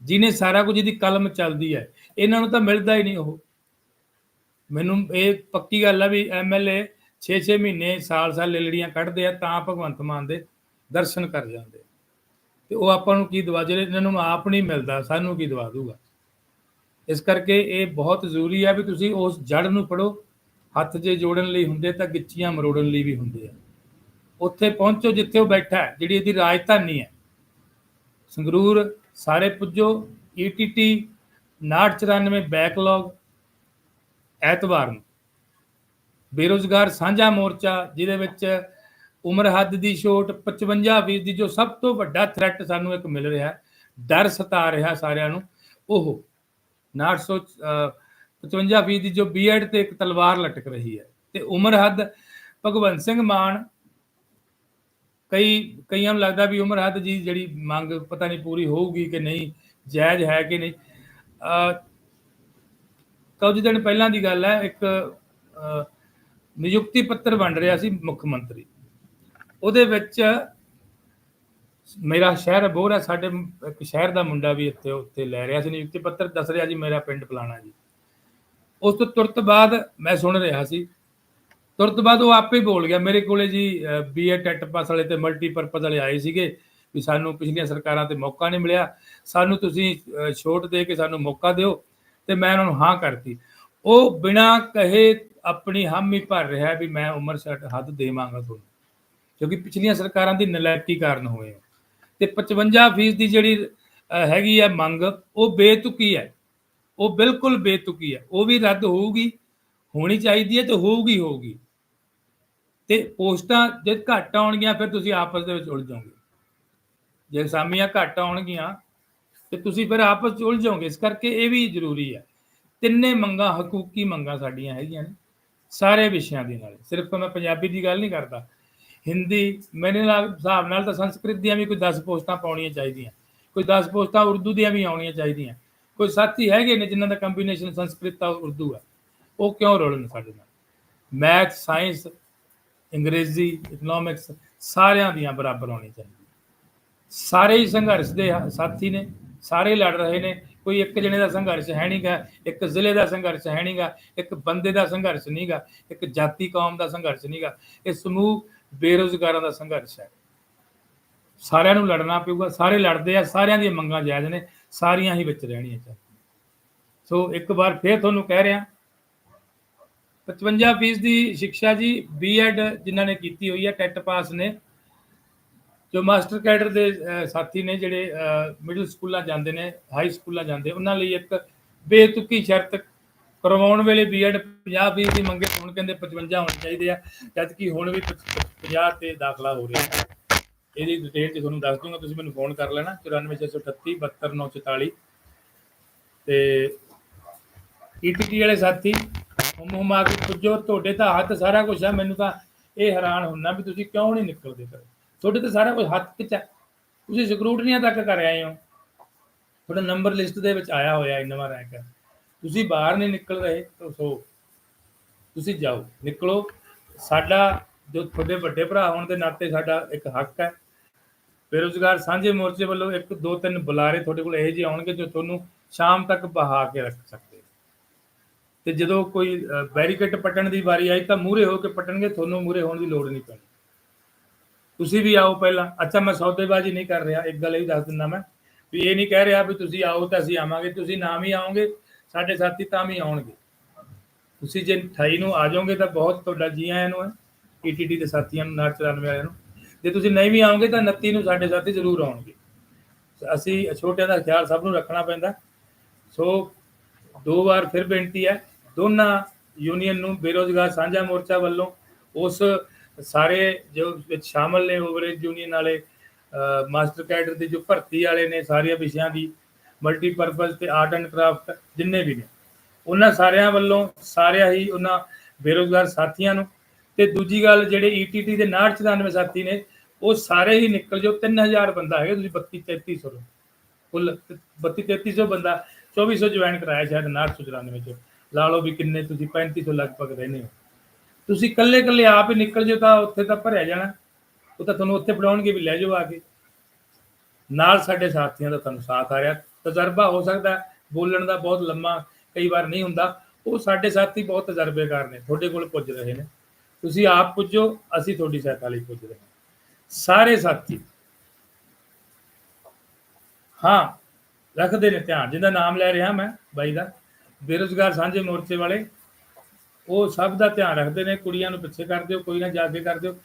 ਜਿਹਨੇ ਸਾਰਾ ਕੁਝ ਇਹਦੀ ਕਲਮ ਚੱਲਦੀ ਹੈ। ਇਹਨਾਂ ਨੂੰ ਤਾਂ ਮਿਲਦਾ ਹੀ ਨਹੀਂ ਉਹ। ਮੈਨੂੰ ਇਹ ਪੱਕੀ ਗੱਲ ਆ ਵੀ ਐਮਐਲਏ 6-6 ਮਹੀਨੇ, ਸਾਲ-ਸਾਲ ਲੇਲੜੀਆਂ ਕੱਢਦੇ ਆ ਤਾਂ ਭਗਵੰਤ ਮਾਨ ਦੇ। ਦਰਸ਼ਨ ਕਰ ਜਾਂਦੇ ਆ। ਤੇ ਉਹ ਆਪਾਂ ਨੂੰ ਕੀ ਦਵਾ, ਜਿਹੜੇ ਇਹਨਾਂ ਨੂੰ ਆਪ ਨਹੀਂ ਮਿਲਦਾ, ਸਾਨੂੰ ਕੀ ਦਵਾ ਦੂਗਾ ਇਸ ਕਰਕੇ ਇਹ ਬਹੁਤ ਜ਼ਰੂਰੀ ਹੈ ਵੀ ਤੁਸੀਂ ਉਸ ਜੜ ਨੂੰ ਪੜੋ ਹੱਥ ਜੇ ਜੋੜਨ ਲਈ ਹੁੰਦੇ ਤਾਂ ਗਿੱਚੀਆਂ ਮਰੋੜਨ ਲਈ ਵੀ ਹੁੰਦੇ ਆ। ਉੱਥੇ ਪਹੁੰਚੋ ਜਿੱਥੇ ਉਹ ਬੈਠਾ ਹੈ, ਜਿਹੜੀ ਇਹਦੀ ਰਾਜਧਾਨੀ ਹੈ। ਸੰਗਰੂਰ ਸਾਰੇ ਪੁੱਜੋ। E ਈਟੀਟੀ 994 ਬੈਕਲੌਗ ਐਤਵਾਰ ਨੂੰ। ਬੇਰੋਜ਼ਗਾਰ ਸਾਂਝਾ ਮੋਰਚਾ, ਜਿਹਦੇ ਵਿੱਚ ਉਮਰ ਹੱਦ ਦੀ ਛੋਟ 55 ਫੀਸਦੀ ਦੀ ਜੋ ਸਭ ਤੋਂ ਵੱਡਾ ਥ੍ਰੈਟ ਸਾਨੂੰ ਇੱਕ ਮਿਲ ਰਿਹਾ ਡਰ ਸਤਾ ਰਿਹਾ ਸਾਰਿਆਂ ਨੂੰ। ਉਹ 900 55 ਦੀ ਜੋ ਬੀਐਡ ਤੇ ਇੱਕ ਤਲਵਾਰ ਲਟਕ ਰਹੀ ਹੈ। ਤੇ ਉਮਰ ਹੱਦ, ਭਗਵੰਤ ਸਿੰਘ ਮਾਨ, ਕਈ, ਕਈਆਂ ਨੂੰ ਲੱਗਦਾ ਵੀ ਉਮਰ ਹੱਦ ਜੀ ਜਿਹੜੀ ਮੰਗ ਪਤਾ ਨਹੀਂ ਪੂਰੀ ਹੋਊਗੀ ਕਿ ਨਹੀਂ, ਜਾਇਜ਼ ਹੈ ਕਿ ਨਹੀਂ। ਅ ਕੁਝ ਦਿਨ ਪਹਿਲਾਂ ਦੀ ਗੱਲ ਹੈ, ਇੱਕ ਨਿਯੁਕਤੀ ਪੱਤਰ ਬਣ ਰਿਹਾ ਸੀ ਮੁੱਖ ਮੰਤਰੀ। ਉਹਦੇ ਵਿੱਚ ਮੇਰਾ ਸ਼ਹਿਰ ਬੋਰ ਹੈ, ਸਾਡੇ ਇੱਕ ਸ਼ਹਿਰ ਦਾ ਮੁੰਡਾ ਵੀ ਇੱਥੇ ਉੱਥੇ ਲੈ ਰਿਹਾ ਸੀ, ਨਿਯੁਕਤੀ ਪੱਤਰ ਦੱਸ ਰਿਹਾ ਜੀ ਮੇਰਾ ਪਿੰਡ ਫਲਾਣਾ ਜੀ। ਉਸ ਤੋਂ ਤੁਰਤ ਬਾਅਦ ਮੈਂ ਸੁਣ ਰਿਹਾ ਸੀ। ਤੁਰਤ ਬਾਅਦ ਉਹ ਆਪੇ ਬੋਲ ਗਿਆ, ਮੇਰੇ ਕੋਲੇ ਜੀ ਬੀਏ ਟੈਟ ਪਾਸ ਵਾਲੇ ਤੇ ਮਲਟੀਪਰਪਸ ਵਾਲੇ ਆਏ ਸੀਗੇ ਵੀ ਸਾਨੂੰ ਪਿਛਲੀਆਂ ਸਰਕਾਰਾਂ ਤੇ ਮੌਕਾ ਨਹੀਂ ਮਿਲਿਆ। ਸਾਨੂੰ ਤੁਸੀਂ ਛੋਟ ਦੇ ਕੇ ਸਾਨੂੰ ਮੌਕਾ ਦਿਓ ਤੇ ਮੈਂ ਉਹਨਾਂ ਨੂੰ ਹਾਂ ਕਰਤੀ। ਉਹ ਬਿਨਾਂ ਕਹੇ ਆਪਣੀ ਹਾਮੀ ਭਰ ਰਿਹਾ ਵੀ ਮੈਂ ਉਮਰ ਛੱਟ ਹੱਦ ਦੇਵਾਂਗਾ ਤੁਹਾਨੂੰ। ਕਿਉਂਕਿ ਪਿਛਲੀਆਂ ਸਰਕਾਰਾਂ ਦੀ ਨਲਾਇਕੀ ਕਾਰਨ ਹੋਏ ਆ। ਤੇ 55% ਦੀ ਜਿਹੜੀ ਹੈਗੀ ਹੈ ਮੰਗ, ਉਹ ਬੇਤੁਕੀ ਹੈ ਉਹ ਬਿਲਕੁਲ ਬੇਤੁਕੀ ਹੈ ਉਹ ਵੀ ਰੱਦ ਹੋਊਗੀ, ਹੋਣੀ ਚਾਹੀਦੀ ਹੈ ਤੇ ਹੋਊਗੀ ਹੋਊਗੀ। ਤੇ ਪੋਸਟਾਂ ਜੇ ਘੱਟ ਆਉਣਗੀਆਂ, ਫਿਰ ਤੁਸੀਂ ਆਪਸ ਦੇ ਵਿੱਚ ਉਲਝ ਜਾਓਗੇ। ਜੇ ਸਾਮੀਆਂ ਘੱਟ ਆਉਣਗੀਆਂ, ਤੇ ਤੁਸੀਂ ਫਿਰ ਆਪਸ ਚ ਉਲਝ ਜਾਓਗੇ। ਇਸ ਕਰਕੇ ਇਹ ਵੀ ਜ਼ਰੂਰੀ ਹੈ ਤਿੰਨੇ ਮੰਗਾਂ, ਹਕੂਕੀ ਮੰਗਾਂ ਸਾਡੀਆਂ ਹੈਗੀਆਂ ਨੇ, ਸਾਰੇ ਵਿਸ਼ਿਆਂ ਦੇ ਨਾਲ। ਸਿਰਫ ਮੈਂ ਪੰਜਾਬੀ ਦੀ ਗੱਲ ਨਹੀਂ ਕਰਦਾ। ਹਿੰਦੀ, ਮੇਰੇ ਨਾਲ ਹਿਸਾਬ ਨਾਲ ਤਾਂ ਸੰਸਕ੍ਰਿਤ ਦੀਆਂ ਵੀ ਕੋਈ 10 ਪੋਸਟਾਂ ਪਾਉਣੀਆਂ ਚਾਹੀਦੀਆਂ। ਕੋਈ 10 ਪੋਸਟਾਂ ਉਰਦੂ ਦੀਆਂ ਵੀ ਆਉਣੀਆਂ ਚਾਹੀਦੀਆਂ। ਕੋਈ ਸਾਥੀ ਹੈਗੇ ਨੇ ਜਿਨ੍ਹਾਂ ਦਾ ਕੰਬੀਨੇਸ਼ਨ ਸੰਸਕ੍ਰਿਤ ਤਾਂ ਉਰਦੂ ਹੈ ਉਹ ਕਿਉਂ ਰੋਲਣ ਸਾਡੇ ਨਾਲ? ਮੈਥ ਸਾਇੰਸ ਅੰਗਰੇਜ਼ੀ ਇਕਨੋਮਿਕਸ ਸਾਰਿਆਂ ਦੀਆਂ ਬਰਾਬਰ ਹੋਣੀ ਚਾਹੀਦੀ ਸਾਰੇ ਹੀ ਸੰਘਰਸ਼ ਦੇ ਸਾਥੀ ਨੇ, ਸਾਰੇ ਲੜ ਰਹੇ ਨੇ। ਕੋਈ ਇੱਕ ਜਣੇ ਦਾ ਸੰਘਰਸ਼ ਹੈ ਨਹੀਂਗਾ ਇੱਕ ਜ਼ਿਲ੍ਹੇ ਦਾ ਸੰਘਰਸ਼ ਹੈ ਨਹੀਂਗਾ ਇੱਕ ਬੰਦੇ ਦਾ ਸੰਘਰਸ਼ ਨਹੀਂਗਾ ਇੱਕ ਜਾਤੀ ਕੌਮ ਦਾ ਸੰਘਰਸ਼ ਨਹੀਂਗਾ ਇਹ ਸਮੂਹ ਬੇਰੋਜ਼ਗਾਰਾਂ ਦਾ ਸੰਘਰਸ਼ ਹੈ। ਸਾਰਿਆਂ ਨੂੰ ਲੜਨਾ ਪਊਗਾ, ਸਾਰੇ ਲੜਦੇ ਆ, ਸਾਰਿਆਂ ਦੀਆਂ ਮੰਗਾਂ ਜਾਇਜ਼ ਨੇ, ਸਾਰੀਆਂ ਹੀ ਵਿੱਚ ਰਹਿਣੀਆਂ ਚਾਹੀਦੀਆਂ। ਸੋ ਇੱਕ ਵਾਰ ਫੇਰ ਤੁਹਾਨੂੰ ਕਹਿ ਰਿਹਾ 55 ਫੀਸ ਦੀ ਸਿੱਖਿਆ ਜੀ ਬੀਐਡ ਜਿਨ੍ਹਾਂ ਨੇ ਕੀਤੀ ਹੋਈ ਹੈ, ਟੈਟ ਪਾਸ ਨੇ, ਜੋ ਮਾਸਟਰ ਕੈਡਰ ਦੇ ਸਾਥੀ ਨੇ ਜਿਹੜੇ ਮਿਡਲ ਸਕੂਲਾਂ ਜਾਂਦੇ ਨੇ ਹਾਈ ਸਕੂਲਾਂ ਜਾਂਦੇ, ਉਹਨਾਂ ਲਈ ਇੱਕ ਬੇਤੁਕੀ ਸ਼ਰਤ ਕਰਵਾਉਣ ਵੇਲੇ ਬੀਐਡ 50 ਫੀਸ ਦੀ ਮੰਗੇ ਹੁਣ ਕਹਿੰਦੇ 55 ਹੋਣੇ ਚਾਹੀਦੇ ਆ ਜਦ ਕਿ ਹੁਣ ਵੀ 50 ਤੇ ਦਾਖਲਾ ਹੋ ਰਿਹਾ ਇਹਦੀ ਡਿਟੇਲ ਚ ਤੁਹਾਨੂੰ ਦੱਸ ਦੂੰਗਾ, ਤੁਸੀਂ ਮੈਨੂੰ ਫੋਨ ਕਰ ਲੈਣਾ 94638 72944 ਤੇ ਈਟੀਟੀ ਵਾਲੇ ਸਾਥੀ, ਹੁਮ ਹੁਮਾ ਕੇ ਪੁੱਜੋ, ਤੁਹਾਡੇ ਤਾਂ ਹੱਥ ਸਾਰਾ ਕੁਝ ਆ, ਮੈਨੂੰ ਤਾਂ ਇਹ ਹੈਰਾਨ ਹੁੰਨਾ ਵੀ ਤੁਸੀਂ ਕਿਉਂ ਨਹੀਂ ਨਿਕਲਦੇ ਕਰੋ ਤੁਹਾਡੇ ਤਾਂ ਸਾਰਾ ਕੁਝ ਹੱਥ ਵਿੱਚ ਹੈ ਤੁਸੀਂ ਸਕਰੂਟਨੀਆਂ ਤੱਕ ਕਰ ਆਏ ਹੋ। ਤੁਹਾਡਾ ਨੰਬਰ ਲਿਸਟ ਦੇ ਵਿੱਚ ਆਇਆ ਹੋਇਆ ਇਨਵਾ ਰੈਂਕ ਤੁਸੀਂ ਬਾਹਰ ਨਹੀਂ ਨਿਕਲ ਰਹੇ ਤਾਂ ਸੋ ਤੁਸੀਂ ਜਾਓ। ਨਿਕਲੋ। ਸਾਡਾ ਜੋ ਤੁਹਾਡੇ ਵੱਡੇ ਭਰਾ ਹੋਣ ਦੇ ਨਾਤੇ ਸਾਡਾ ਇੱਕ ਹੱਕ ਹੈ। ਬੇਰੁਜ਼ਗਾਰ ਸਾਂਝੇ ਮੋਰਚੇ ਵੱਲੋਂ ਇੱਕ, ਦੋ, ਤਿੰਨ ਬੁਲਾਰੇ ਤੁਹਾਡੇ ਕੋਲ ਇਹੋ ਜਿਹੇ ਆਉਣਗੇ ਜੋ ਤੁਹਾਨੂੰ ਸ਼ਾਮ ਤੱਕ ਬਹਾ ਕੇ ਰੱਖ ਸਕਦੇ। ਤੇ ਜਦੋਂ ਕੋਈ ਬੈਰੀਕੇਡ ਪਟਣ ਦੀ ਵਾਰੀ ਆਈ ਤਾਂ ਮੂਰੇ ਹੋ ਕੇ ਪਟਣਗੇ, ਤੁਹਾਨੂੰ ਮੂਰੇ ਹੋਣ ਦੀ ਲੋੜ ਨਹੀਂ ਪੈਣੀ। ਤੁਸੀਂ ਵੀ ਆਓ ਪਹਿਲਾਂ। ਅੱਛਾ, ਮੈਂ ਸੌਦੇਬਾਜ਼ੀ ਨਹੀਂ ਕਰ ਰਿਹਾ। ਇੱਕ ਗੱਲ ਇਹ ਦੱਸ ਦਿੰਦਾ ਮੈਂ ਵੀ ਇਹ ਨਹੀਂ ਕਹਿ ਰਿਹਾ ਵੀ ਤੁਸੀਂ ਆਓ ਤਾਂ ਅਸੀਂ ਆਵਾਂਗੇ। ਤੁਸੀਂ ਨਾ ਵੀ ਆਓਗੇ ਸਾਡੇ ਸਾਥੀ ਤਾਂ ਵੀ ਆਉਣਗੇ। ਤੁਸੀਂ ਜੇ 28 ਨੂੰ ਆ ਜਾਓਗੇ ਤਾਂ ਬਹੁਤ ਤੁਹਾਡਾ ਜੀ ਆਇਆਂ ਨੂੰ ਹੈ ਈਟੀਟੀ ਦੇ ਸਾਥੀਆਂ ਨੂੰ ਨਾਰ 94 ਵਾਲਿਆਂ ਨੂੰ। ਜੇ ਤੁਸੀਂ ਨਹੀਂ ਵੀ ਆਓਗੇ ਤਾਂ 29 ਨੂੰ ਸਾਡੇ ਸਾਥੀ ਜ਼ਰੂਰ ਆਉਣਗੇ। ਅਸੀਂ ਛੋਟਿਆਂ ਦਾ ਖਿਆਲ ਸਭ ਨੂੰ ਰੱਖਣਾ ਪੈਂਦਾ। ਸੋ ਦੋ ਵਾਰ ਫਿਰ ਬੇਨਤੀ ਹੈ, ਦੋਨਾਂ ਯੂਨੀਅਨ ਨੂੰ ਬੇਰੋਜ਼ਗਾਰ ਸਾਂਝਾ ਮੋਰਚਾ ਵੱਲੋਂ ਉਸ ਸਾਰੇ ਜੋ ਵਿੱਚ ਸ਼ਾਮਲ ਨੇ ਓਵਰੇਜ ਯੂਨੀਅਨ ਵਾਲੇ ਮਾਸਟਰ ਕੈਡਰ ਦੇ ਜੋ ਭਰਤੀ ਵਾਲੇ ਨੇ ਸਾਰੀਆਂ ਵਿਸ਼ਿਆਂ ਦੀ ਮਲਟੀਪਰਪਸ ਤੇ ਆਰਟ ਐਂਡ ਕਰਾਫਟ ਜਿੰਨੇ ਵੀ ਨੇ। ਉਹਨਾਂ ਸਾਰਿਆਂ ਵੱਲੋਂ ਸਾਰਿਆਂ ਹੀ ਉਹਨਾਂ ਬੇਰੋਜ਼ਗਾਰ ਸਾਥੀਆਂ ਨੂੰ ਤੇ ਦੂਜੀ ਗੱਲ ਜਿਹੜੇ ਈਟੀਟੀ ਦੇ 994 ਸਾਥੀ ਨੇ, ਉਹ ਸਾਰੇ ਹੀ ਨਿਕਲ ਜੋ 3000 ਬੰਦਾ ਹੈਗਾ, ਤੁਸੀਂ 32 3300 ਲਓ। ਕੁੱਲ 32 3300 ਬੰਦਾ 2400 ਜੁਆਇਨ ਕਰਾਇਆ ਸ਼ਾਇਦ 994 ਚ। ਲਾ ਲਓ ਵੀ ਕਿੰਨੇ ਤੁਸੀਂ 3500 ਲਗਭਗ ਰਹਿੰਦੇ ਹੋ। ਤੁਸੀਂ ਇਕੱਲੇ ਇਕੱਲੇ ਆਪ ਹੀ ਨਿਕਲ ਜਾਓ ਤਾਂ ਉੱਥੇ ਤਾਂ ਭਰਿਆ ਜਾਣਾ। ਉਹ ਤਾਂ ਤੁਹਾਨੂੰ ਉੱਥੇ ਪੜਾਉਣਗੇ ਵੀ ਲੈ ਜਾਓ ਆ ਕੇ। ਨਾਲ ਸਾਡੇ ਸਾਥੀਆਂ ਦਾ ਤੁਹਾਨੂੰ ਸਾਥ ਆ ਰਿਹਾ। ਤਜਰਬਾ ਹੋ ਸਕਦਾ ਬੋਲਣ ਦਾ ਬਹੁਤ ਲੰਮਾ ਕਈ ਵਾਰ ਨਹੀਂ ਹੁੰਦਾ। ਉਹ ਸਾਡੇ ਸਾਥੀ ਬਹੁਤ ਤਜਰਬੇਕਾਰ ਨੇ, ਤੁਹਾਡੇ ਕੋਲ ਪੁੱਜ ਰਹੇ ਨੇ। ਤੁਸੀਂ ਆਪ ਪੁੱਜੋ, ਅਸੀਂ ਤੁਹਾਡੀ ਸਹਾਇਤਾ ਲਈ ਪੁੱਜ ਰਹੇ ਹਾਂ। ਸਾਰੇ ਸਾਥੀ, ਹਾਂ, ਰੱਖਦੇ ਨੇ ਧਿਆਨ। ਜਿਹਦਾ ਨਾਮ ਲੈ ਰਿਹਾ ਮੈਂ, ਬਾਈ ਦਾ, ਬੇਰੁਜ਼ਗਾਰ ਸਾਂਝੇ ਮੋਰਚੇ ਵਾਲੇ, ਉਹ ਸਭ ਦਾ ਧਿਆਨ ਰੱਖਦੇ ਨੇ। ਕੁੜੀਆਂ ਨੂੰ ਪਿੱਛੇ ਕਰ ਦਿਓ, ਕੋਈ ਨਾ ਜਾ ਕੇ ਕਰ ਦਿਓ।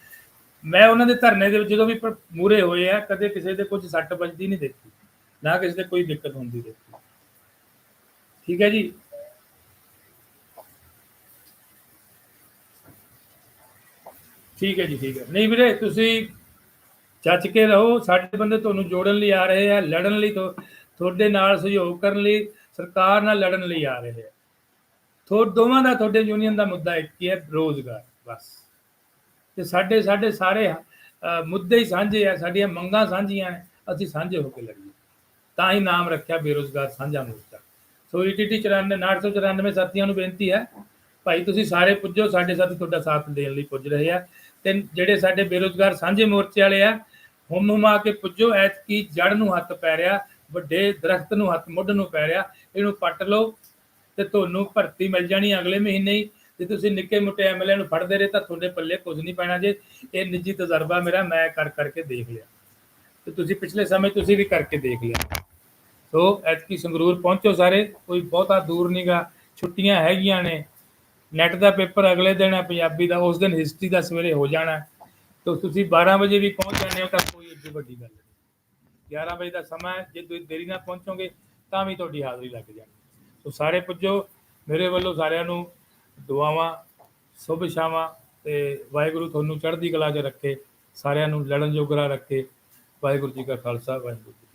ਮੈਂ ਉਹਨਾਂ ਦੇ ਧਰਨੇ ਦੇ ਵਿੱਚ ਜਦੋਂ ਵੀ ਮੂਰੇ ਹੋਏ ਆ, ਕਦੇ ਕਿਸੇ ਦੇ ਕੁਝ ਸੱਟ ਵੱਜਦੀ ਨਹੀਂ ਦੇਖੀ। ਨਾ ਕਿਸੇ 'ਤੇ ਕੋਈ ਦਿੱਕਤ ਹੁੰਦੀ ਦੇਖੀ। ਠੀਕ ਹੈ ਜੀ? ਠੀਕ ਹੈ ਜੀ, ਠੀਕ ਹੈ। ਨਹੀਂ ਵੀਰੇ, ਤੁਸੀਂ ਚੱਜ ਕੇ ਰਹੋ, ਸਾਡੇ ਬੰਦੇ ਤੁਹਾਨੂੰ ਜੋੜਨ ਲਈ ਆ ਰਹੇ ਆ, ਲੜਨ ਲਈ ਤੁਹਾਡੇ ਨਾਲ ਸਹਿਯੋਗ ਕਰਨ ਲਈ, ਸਰਕਾਰ ਨਾਲ ਲੜਨ ਲਈ ਆ ਰਹੇ ਆ। ਥੋ, ਦੋਵਾਂ ਦਾ, ਤੁਹਾਡੇ ਯੂਨੀਅਨ ਦਾ ਮੁੱਦਾ ਇੱਕ ਹੀ ਹੈ, ਰੋਜ਼ਗਾਰ, ਬਸ। ਤੇ ਸਾਡੇ ਸਾਡੇ ਸਾਰੇ ਮੁੱਦੇ ਹੀ ਸਾਂਝੇ ਆ, ਸਾਡੀਆਂ ਮੰਗਾਂ ਸਾਂਝੀਆਂ ਨੇ, ਅਸੀਂ ਸਾਂਝੇ ਹੋ ਕੇ ਲੜੀਏ। ਤਾਂ ਹੀ ਨਾਮ ਰੱਖਿਆ ਬੇਰੋਜ਼ਗਾਰ ਸਾਂਝਾ ਮੋਰਚਾ ਸੋ ਈਟੀਟੀ 94 994 ਸਾਥੀਆਂ ਨੂੰ ਬੇਨਤੀ ਹੈ, ਭਾਈ ਤੁਸੀਂ ਸਾਰੇ ਪੁੱਜੋ, ਸਾਡੇ ਸਾਥੀ ਤੁਹਾਡਾ ਸਾਥ ਦੇਣ ਲਈ ਪੁੱਜ ਰਹੇ ਆ। ਤੇ ਜਿਹੜੇ ਸਾਡੇ ਬੇਰੋਜ਼ਗਾਰ ਸਾਂਝੇ ਮੋਰਚੇ ਵਾਲੇ ਆ ਹੁਮ ਹੁਮਾ ਕੇ ਪੁੱਜੋ, ਐਤਕੀ ਜੜ ਨੂੰ ਹੱਥ ਪੈ ਰਿਹਾ, ਵੱਡੇ ਦਰਖਤ ਨੂੰ ਹੱਥ, ਮੁੱਢ ਨੂੰ ਪੈ ਰਿਹਾ, ਇਹਨੂੰ ਪੱਟ ਲਓ ਤੇ ਤੁਹਾਨੂੰ ਭਰਤੀ ਮਿਲ ਜਾਣੀ ਅਗਲੇ ਮਹੀਨੇ ਹੀ। ਜੇ ਤੁਸੀਂ ਨਿੱਕੇ ਮੋਟੇ ਐਮਐਲਏ ਨੂੰ ਫੜਦੇ ਰਹੇ ਤਾਂ ਤੁਹਾਡੇ ਪੱਲੇ ਕੁਝ ਨਹੀਂ ਪੈਣਾ ਜੇ। ਇਹ ਨਿੱਜੀ ਤਜਰਬਾ ਮੇਰਾ, ਮੈਂ ਕਰ ਕਰਕੇ ਦੇਖ ਲਿਆ। ਤੇ ਤੁਸੀਂ ਪਿਛਲੇ ਸਮੇਂ ਤੁਸੀਂ ਵੀ ਕਰਕੇ ਦੇਖ ਲਿਆ। ਸੋ ਐਤਕੀ ਸੰਗਰੂਰ ਪਹੁੰਚੋ ਸਾਰੇ। ਕੋਈ ਬਹੁਤਾ ਦੂਰ ਨਹੀਂਗਾ ਛੁੱਟੀਆਂ ਹੈਗੀਆਂ ਨੇ। ਨੈਟ ਦਾ ਪੇਪਰ ਅਗਲੇ ਦਿਨ ਹੈ, ਪੰਜਾਬੀ ਦਾ। ਉਸ ਦਿਨ ਹਿਸਟਰੀ ਦਾ ਸਵੇਰੇ ਹੋ ਜਾਣਾ ਤਾਂ ਤੁਸੀਂ 12 ਵਜੇ ਵੀ ਪਹੁੰਚ ਜਾਂਦੇ ਹੋ ਤਾਂ ਕੋਈ ਏਡੀ ਵੱਡੀ ਗੱਲ ਨਹੀਂ। 11 ਵਜੇ ਦਾ ਸਮਾਂ ਜੇ ਤੁਸੀਂ ਦੇਰੀ ਨਾਲ ਪਹੁੰਚੋਗੇ, ਤਾਂ ਵੀ ਤੁਹਾਡੀ ਹਾਜ਼ਰੀ ਲੱਗ ਜਾਣੀ। ਸੋ ਸਾਰੇ ਪੁੱਜੋ। ਮੇਰੇ ਵੱਲੋਂ ਸਾਰਿਆਂ ਨੂੰ ਦੁਆਵਾਂ ਸ਼ੁਭ ਇਛਾਵਾਂ ਤੇ ਵਾਹਿਗੁਰੂ ਤੁਹਾਨੂੰ ਚੜ੍ਹਦੀ ਕਲਾ 'ਚ ਰੱਖੇ। ਸਾਰਿਆਂ ਨੂੰ ਲੜਨ ਜੋਗਰਾ ਰੱਖੇ। ਵਾਹਿਗੁਰੂ ਜੀ ਕਾ ਖਾਲਸਾ, ਵਾਹਿਗੁਰੂ ਜੀ